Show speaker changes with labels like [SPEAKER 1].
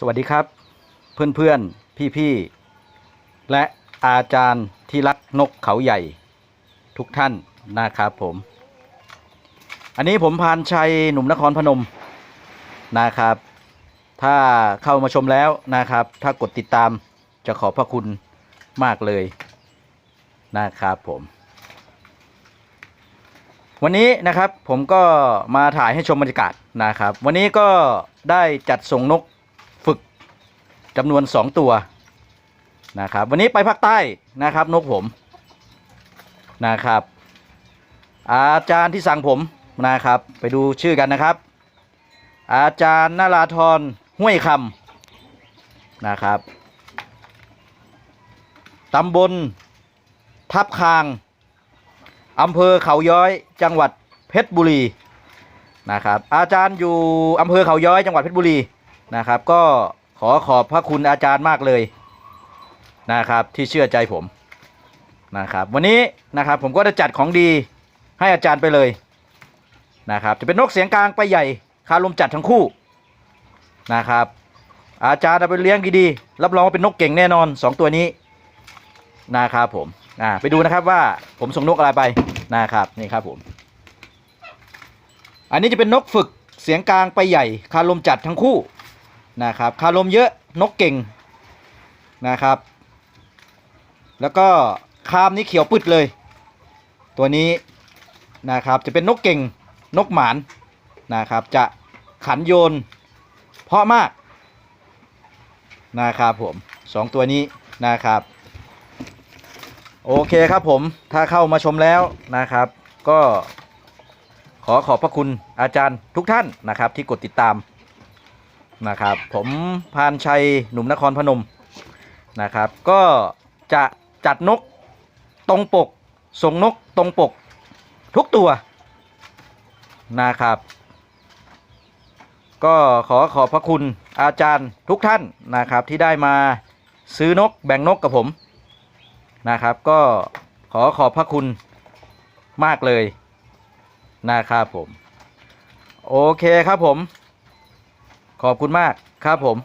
[SPEAKER 1] สวัสดีครับ เพื่อนๆ พี่ๆ และอาจารย์ที่รักนกเขาใหญ่ ทุกท่านนะครับผม อันนี้ผมพานชัยหนุ่มนครพนมนะครับ ถ้าเข้ามาชมแล้วนะครับ ถ้ากดติดตามจะขอบพระคุณมากเลยนะครับผม วันนี้นะครับผมก็มาถ่ายให้ชมบรรยากาศนะครับ วันนี้ก็ได้จัดส่งนกฝึก จำนวน2ตัวนะครับ วันนี้ไปภาคใต้นะครับ นกผมนะครับ อาจารย์ที่สั่งผมนะครับ ไปดูชื่อกันนะครับ อาจารย์นาราธรห้วยคำนะครับตำบลทับคางอำเภอเขาย้อยจังหวัดเพชรบุรีนะครับ อาจารย์อยู่อำเภอเขาย้อยจังหวัดเพชรบุรีนะครับ ก็ ขอขอบพระคุณอาจารย์มากเลยนะครับ ที่เชื่อใจผมนะครับ วันนี้นะครับผมก็จะจัดของดีให้อาจารย์ไปเลยนะครับ จะเป็นนกเสียงกลางไปใหญ่คาลมจัดทั้งคู่นะครับ อาจารย์เอาไปเลี้ยงดีๆรับรองว่าเป็นนกเก่งแน่นอนสองตัวนี้นะครับผมอ่าไปดูนะครับว่าผมส่งนกอะไรไปนะครับนี่ครับผม อันนี้จะเป็นนกฝึกเสียงกลางไปใหญ่คาลมจัดทั้งคู่ นะครับคาลมเยอะนกเก่งนะครับ แล้วก็คามนี้เขียวปึดเลย ตัวนี้นะครับจะเป็นนกเก่งนกหมานนะครับ จะขันโยน เพาะมากนะครับผมสองตัวนี้นะครับโอเคครับผมถ้าเข้ามาชมแล้วนะครับ ก็ขอขอบพระคุณอาจารย์ทุกท่านนะครับที่กดติดตาม นะครับ ผมพานชัยหนุ่มนครพนมนะครับ ก็จะจัดนกตรงปก ส่งนกตรงปกทุกตัวนะครับ ก็ขอขอบพระคุณอาจารย์ทุกท่านนะครับที่ได้มาซื้อนกแบ่งนกกับผมนะครับ ก็ขอขอบพระคุณมากเลยนะครับผม โอเคครับผม ขอบคุณมากครับผม